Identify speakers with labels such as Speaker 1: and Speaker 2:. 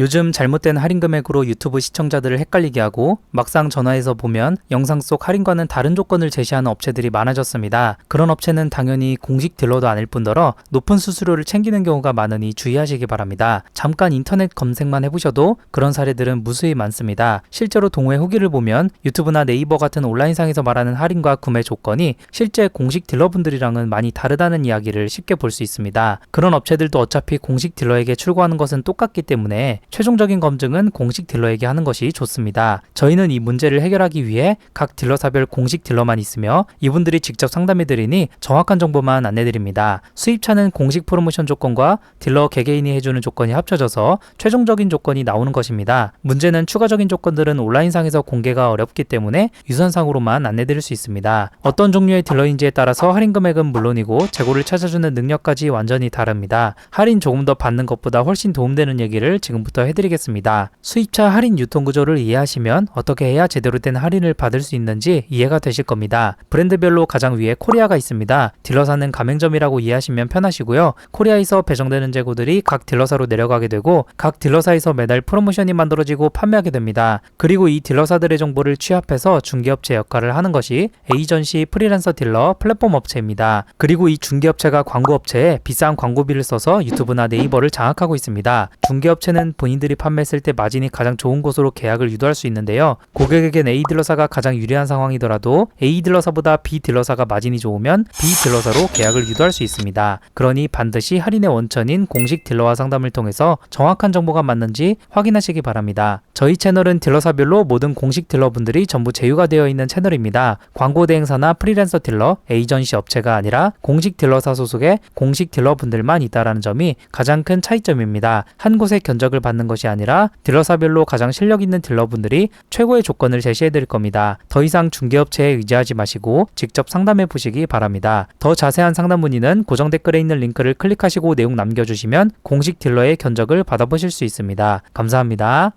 Speaker 1: 요즘 잘못된 할인 금액으로 유튜브 시청자들을 헷갈리게 하고 막상 전화해서 보면 영상 속 할인과는 다른 조건을 제시하는 업체들이 많아졌습니다. 그런 업체는 당연히 공식 딜러도 아닐 뿐더러 높은 수수료를 챙기는 경우가 많으니 주의하시기 바랍니다. 잠깐 인터넷 검색만 해보셔도 그런 사례들은 무수히 많습니다. 실제로 동호회 후기를 보면 유튜브나 네이버 같은 온라인상에서 말하는 할인과 구매 조건이 실제 공식 딜러분들이랑은 많이 다르다는 이야기를 쉽게 볼 수 있습니다. 그런 업체들도 어차피 공식 딜러에게 출고하는 것은 똑같기 때문에 최종적인 검증은 공식 딜러에게 하는 것이 좋습니다. 저희는 이 문제를 해결하기 위해 각 딜러사별 공식 딜러만 있으며 이분들이 직접 상담해드리니 정확한 정보만 안내드립니다. 수입차는 공식 프로모션 조건과 딜러 개개인이 해주는 조건이 합쳐져서 최종적인 조건이 나오는 것입니다. 문제는 추가적인 조건들은 온라인상에서 공개가 어렵기 때문에 유선상으로만 안내드릴 수 있습니다. 어떤 종류의 딜러인지에 따라서 할인 금액은 물론이고 재고를 찾아주는 능력까지 완전히 다릅니다. 할인 조금 더 받는 것보다 훨씬 도움되는 얘기를 지금부터 해드리겠습니다. 수입차 할인 유통 구조를 이해하시면 어떻게 해야 제대로 된 할인을 받을 수 있는지 이해가 되실 겁니다. 브랜드별로 가장 위에 코리아가 있습니다. 딜러사는 가맹점이라고 이해하시면 편하시고요. 코리아에서 배정되는 재고들이 각 딜러사로 내려가게 되고 각 딜러사에서 매달 프로모션이 만들어지고 판매하게 됩니다. 그리고 이 딜러사들의 정보를 취합해서 중개업체 역할을 하는 것이 에이전시 프리랜서 딜러 플랫폼 업체입니다. 그리고 이 중개업체가 광고업체에 비싼 광고비를 써서 유튜브나 네이버를 장악하고 있습니다. 중개업체는 본인 들이 판매했을 때 마진이 가장 좋은 곳으로 계약을 유도할 수 있는데요. 고객에겐 A 딜러사가 가장 유리한 상황이더라도 A 딜러사보다 B 딜러사가 마진이 좋으면 B 딜러사로 계약을 유도할 수 있습니다. 그러니 반드시 할인의 원천인 공식 딜러와 상담을 통해서 정확한 정보가 맞는지 확인하시기 바랍니다. 저희 채널은 딜러사별로 모든 공식 딜러분들이 전부 제휴가 되어 있는 채널입니다. 광고 대행사나 프리랜서 딜러, 에이전시 업체가 아니라 공식 딜러사 소속의 공식 딜러분들만 있다라는 점이 가장 큰 차이점입니다. 한 곳의 견적을 받는 것이 아니라 딜러사별로 가장 실력 있는 딜러분들이 최고의 조건을 제시해 드릴 겁니다. 더 이상 중개업체에 의지하지 마시고 직접 상담해 보시기 바랍니다. 더 자세한 상담 문의는 고정 댓글에 있는 링크를 클릭하시고 내용 남겨주시면 공식 딜러의 견적을 받아보실 수 있습니다. 감사합니다.